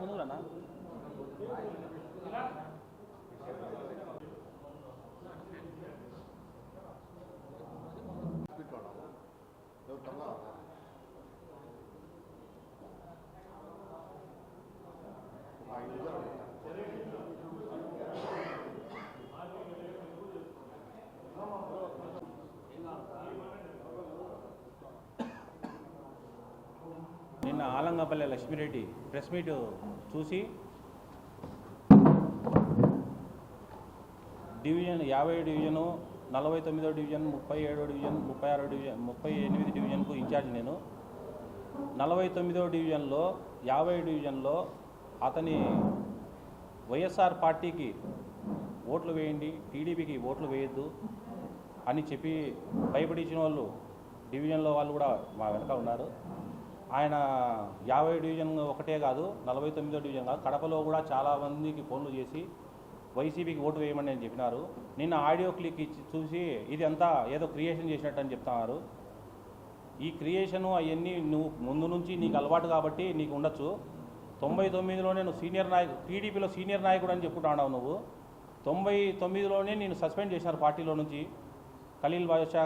ముందుకు రానా నిన్న ఆలంగపల్లి లక్ష్మిరెడ్డి ప్రెస్ మీట్ చూసి డివిజన్ యాభై డివిజను నలభై తొమ్మిదో డివిజన్ ముప్పై ఏడో డివిజన్ ముప్పై ఆరో డివిజన్ ముప్పై ఎనిమిది డివిజన్కు ఇన్ఛార్జ్ నేను. నలభై తొమ్మిదో డివిజన్లో యాభై డివిజన్లో అతని వైఎస్ఆర్ పార్టీకి ఓట్లు వేయండి టీడీపీకి ఓట్లు వేయొద్దు అని చెప్పి భయపడించిన వాళ్ళు డివిజన్లో వాళ్ళు కూడా మా వెనక ఉన్నారు. ఆయన యాభై డివిజన్ ఒకటే కాదు నలభై తొమ్మిదో డివిజన్ కాదు కడపలో కూడా చాలా మందికి ఫోన్లు చేసి వైసీపీకి ఓటు వేయమని నేను చెప్పినారు. నిన్న ఆడియో క్లిక్ ఇచ్చి చూసి ఇది అంతా ఏదో క్రియేషన్ చేసినట్టు అని చెప్తున్నారు. ఈ క్రియేషను అవన్నీ నువ్వు ముందు నుంచి నీకు అలవాటు కాబట్టి నీకు ఉండొచ్చు. తొంభై తొమ్మిదిలోనే నువ్వు సీనియర్ నాయకు టీడీపీలో సీనియర్ నాయకుడు అని చెప్పుకుంటున్నావు నువ్వు. తొంభై తొమ్మిదిలోనే నేను సస్పెండ్ చేశారు పార్టీలో నుంచి. ఖలీల్ బాద్షా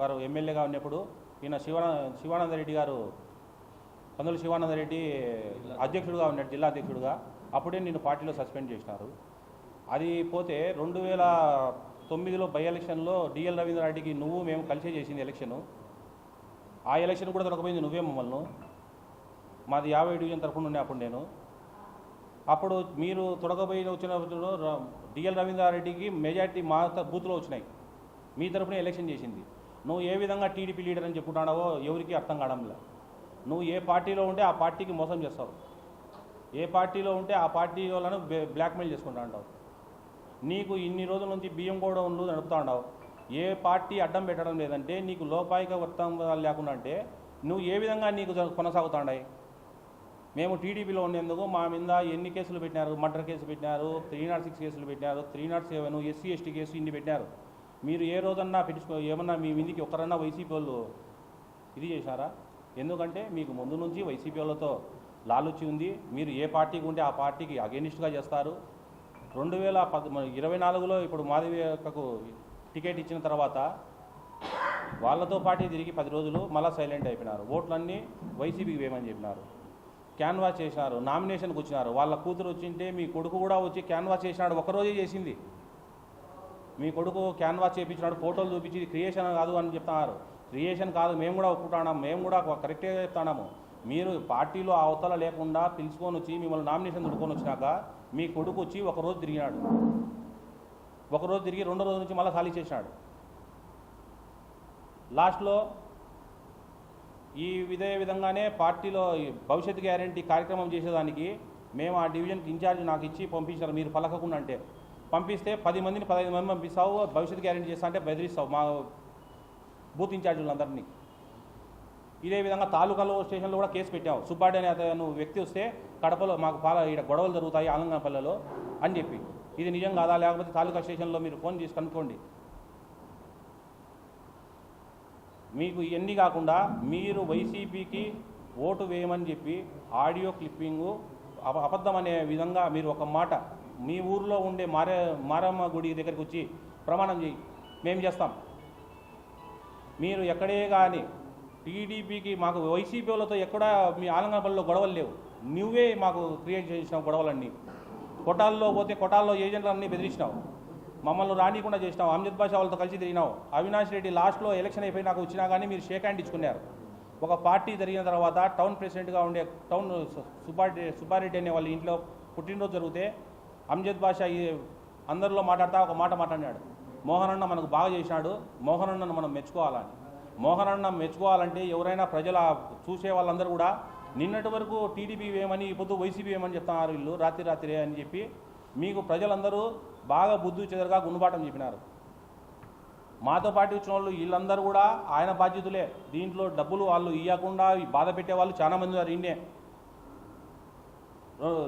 గారు ఎమ్మెల్యేగా ఉన్నప్పుడు ఈయన శివాన శివానందరెడ్డి గారు కందుల శివానందరెడ్డి అధ్యక్షుడుగా ఉన్నాడు జిల్లా అధ్యక్షుడుగా. అప్పుడే నేను పార్టీలో సస్పెండ్ చేసినారు. అది పోతే రెండు వేల తొమ్మిదిలో బై ఎలక్షన్లో డిఎల్ రవీంద్రారెడ్డికి నువ్వు మేము కలిసే చేసింది ఎలక్షను. ఆ ఎలక్షన్ కూడా దొరకపోయింది నువ్వే మమ్మల్ని. మాది యాభై డివిజన్ తరఫున ఉండే అప్పుడు నేను. అప్పుడు మీరు తొడగబోయి వచ్చినప్పుడు డిఎల్ రవీంద్రారెడ్డికి మెజార్టీ మా త- బూత్లో వచ్చినాయి. మీ తరఫున ఎలక్షన్ చేసింది. నువ్వు ఏ విధంగా టీడీపీ లీడర్ అని చెప్పుకుంటున్నావో ఎవరికి అర్థం కావడంలే. నువ్వు ఏ పార్టీలో ఉంటే ఆ పార్టీకి మోసం చేస్తావు. ఏ పార్టీలో ఉంటే ఆ పార్టీ వాళ్ళను బ్లాక్మెయిల్ చేసుకుంటా ఉంటావు నీకు ఇన్ని రోజుల నుంచి బియ్యం కూడా ఉండు నడుపుతా ఉండవు ఏ పార్టీ అడ్డం పెట్టడం లేదంటే నీకు లోపాయిక వృత్తం లేకుండా అంటే నువ్వు ఏ విధంగా నీకు కొనసాగుతాండాయి మేము టీడీపీలో ఉండేందుకు మా మీద ఎన్ని కేసులు పెట్టినారు? మర్డర్ కేసు పెట్టినారు త్రీ నాట్ సిక్స్ కేసులు పెట్టినారు three nought seven SC ST case ఇన్ని పెట్టినారు. మీరు ఏ రోజన్నా పెట్టించుకో ఏమన్నా మీ మీదికి ఒక్కరన్నా వైసీపీ వాళ్ళు ఇది చేశారా? ఎందుకంటే మీకు ముందు నుంచి వైసీపీ వాళ్ళతో లాలుచి ఉంది. మీరు ఏ పార్టీకి ఉంటే ఆ పార్టీకి అగెనిస్ట్గా చేస్తారు. రెండు వేల పద్ ఇరవై నాలుగులో ఇప్పుడు మాధవి టికెట్ ఇచ్చిన తర్వాత వాళ్ళతో పాటు తిరిగి పది రోజులు మళ్ళీ సైలెంట్ అయిపోయినారు. ఓట్లన్నీ వైసీపీకి వేయమని చెప్పినారు. క్యాన్వాస్ చేసినారు. నామినేషన్కి వచ్చినారు. వాళ్ళ కూతురు వచ్చింటే మీ కొడుకు కూడా వచ్చి క్యాన్వాస్ చేసినాడు. ఒకరోజే చేసింది. మీ కొడుకు క్యాన్వాస్ చేయించినాడు ఫోటోలు చూపించి క్రియేషన్ కాదు అని చెప్తున్నారు. క్రియేషన్ కాదు మేము కూడా ఒప్పుకుంటున్నాం మేము కూడా కరెక్టే చెప్తున్నాము. మీరు పార్టీలో అవతల లేకుండా పిలుచుకొని వచ్చి మిమ్మల్ని నామినేషన్ దుడుకొని వచ్చినాక మీ కొడుకు వచ్చి ఒకరోజు తిరిగినాడు. ఒకరోజు తిరిగి రెండో రోజు నుంచి మళ్ళీ ఖాళీ చేసినాడు. లాస్ట్లో ఈ ఇదే విధంగానే పార్టీలో భవిష్యత్ గ్యారంటీ కార్యక్రమం చేసేదానికి మేము ఆ డివిజన్కి ఇన్ఛార్జ్ నాకు ఇచ్చి పంపించారు మీరు పలకకుండా అంటే. పంపిస్తే పది మందిని పదహైదు మంది పంపిస్తావు భవిష్యత్ గ్యారంటీ చేస్తా అంటే బెదిరిస్తావు. మా బూత్ ఇన్ఛార్జీలందరినీ ఇదే విధంగా తాలూకాలో స్టేషన్లో కూడా కేసు పెట్టాము సుబ్బాడి అనే అతను వ్యక్తి వస్తే కడపలో మాకు పాల ఇక్కడ గొడవలు జరుగుతాయి ఆలంగనపల్లెలో అని చెప్పి. ఇది నిజం కాదా? లేకపోతే తాలూకా స్టేషన్లో మీరు ఫోన్ చేసి కనుక్కోండి. మీకు ఇవన్నీ కాకుండా మీరు వైసీపీకి ఓటు వేయమని చెప్పి ఆడియో క్లిప్పింగు అబ అబద్ధం అనే విధంగా మీరు ఒక మాట మీ ఊర్లో ఉండే మారే మారమ్మ గుడి దగ్గరికి వచ్చి ప్రమాణం చేయి. మేము చేస్తాం. మీరు ఎక్కడే కానీ టీడీపీకి మాకు వైసీపీలతో ఎక్కడ మీ ఆలంగపల్లిలో గొడవలు లేవు. నువ్వే మాకు క్రియేట్ చేసిన గొడవలన్నీ. కొటాల్లో పోతే కొటాల్లో ఏజెంట్లన్నీ బెదిరించినావు మమ్మల్ని రానికుండా చేసినావు. అమ్జద్ బాషా వాళ్ళతో కలిసి తిరిగినావు. అవినాష్ రెడ్డి లాస్ట్లో ఎలక్షన్ అయిపోయి నాకు వచ్చినా కానీ మీరు షేక్ హ్యాండ్ ఇచ్చుకున్నారు. ఒక పార్టీ జరిగిన తర్వాత టౌన్ ప్రెసిడెంట్గా ఉండే టౌన్ సుబ్బారెడ్డి సుబ్బారెడ్డి అనే వాళ్ళ ఇంట్లో పుట్టినరోజు జరిగితే అమ్జద్ బాషా ఈ అందరిలో మాట్లాడతా ఒక మాట మాట్లాడినాడు. మోహనన్న మనకు బాగా చేసినాడు మోహనన్నను మనం మెచ్చుకోవాలని. మోహనన్న మెచ్చుకోవాలంటే ఎవరైనా ప్రజల చూసే వాళ్ళందరూ కూడా నిన్నటి వరకు టీడీపీ వేయమని ఇప్పుడు వైసీపీ వేయమని చెప్తున్నారు వీళ్ళు రాత్రి రాత్రి అని చెప్పి మీకు ప్రజలందరూ బాగా బుద్ధి చెదరగా గుండుబాటం చెప్పినారు. మాతో పాటు వచ్చిన వాళ్ళు వీళ్ళందరూ కూడా ఆయన బాధ్యతలే. దీంట్లో డబ్బులు వాళ్ళు ఇవ్వకుండా బాధ పెట్టే వాళ్ళు చాలా మంది ఉన్నారు ఈయనే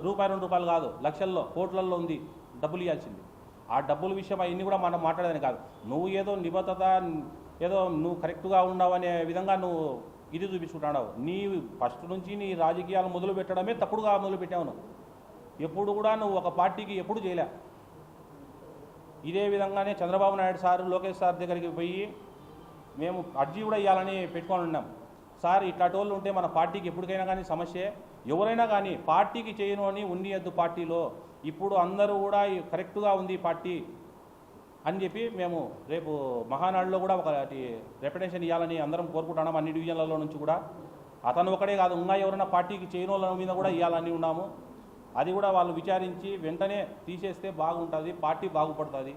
రూపాయి రెండు రూపాయలు కాదు లక్షల్లో కోట్లల్లో ఉంది డబ్బులు ఇవ్వాల్సింది ఆ డబ్బుల విషయం అవన్నీ కూడా మనం మాట్లాడేదని కాదు. నువ్వు ఏదో నిబద్ధత ఏదో నువ్వు కరెక్ట్గా ఉన్నావు అనే విధంగా నువ్వు ఇది చూపించుకుంటున్నావు. నీ ఫస్ట్ నుంచి నీ రాజకీయాలు మొదలు పెట్టడమే తప్పుడుగా మొదలు పెట్టావు నువ్వు. ఎప్పుడు కూడా నువ్వు ఒక పార్టీకి ఎప్పుడు చేయలే. ఇదే విధంగానే చంద్రబాబు నాయుడు సార్ లోకేష్ సార్ దగ్గరికి పోయి మేము అర్జీ కూడా ఇవ్వాలని పెట్టుకొని ఉన్నాం. సార్ ఇట్లాంటి వాళ్ళు ఉంటే మన పార్టీకి ఎప్పటికైనా కానీ సమస్యే. ఎవరైనా కానీ పార్టీకి చేయను అని ఉండేద్దు పార్టీలో ఇప్పుడు అందరూ కూడా కరెక్ట్గా ఉంది పార్టీ అని చెప్పి మేము రేపు మహానాడులో కూడా ఒక రెప్యుటేషన్ ఇవ్వాలని అందరం కోరుకుంటున్నాం. అన్ని డివిజన్లలో నుంచి కూడా. అతను ఒకడే కాదు ఉన్నా ఎవరైనా పార్టీకి చేయని వాళ్ళ మీద కూడా ఇవ్వాలని ఉన్నాము. అది కూడా వాళ్ళు విచారించి వెంటనే తీసేస్తే బాగుంటుంది పార్టీ బాగుపడుతుంది.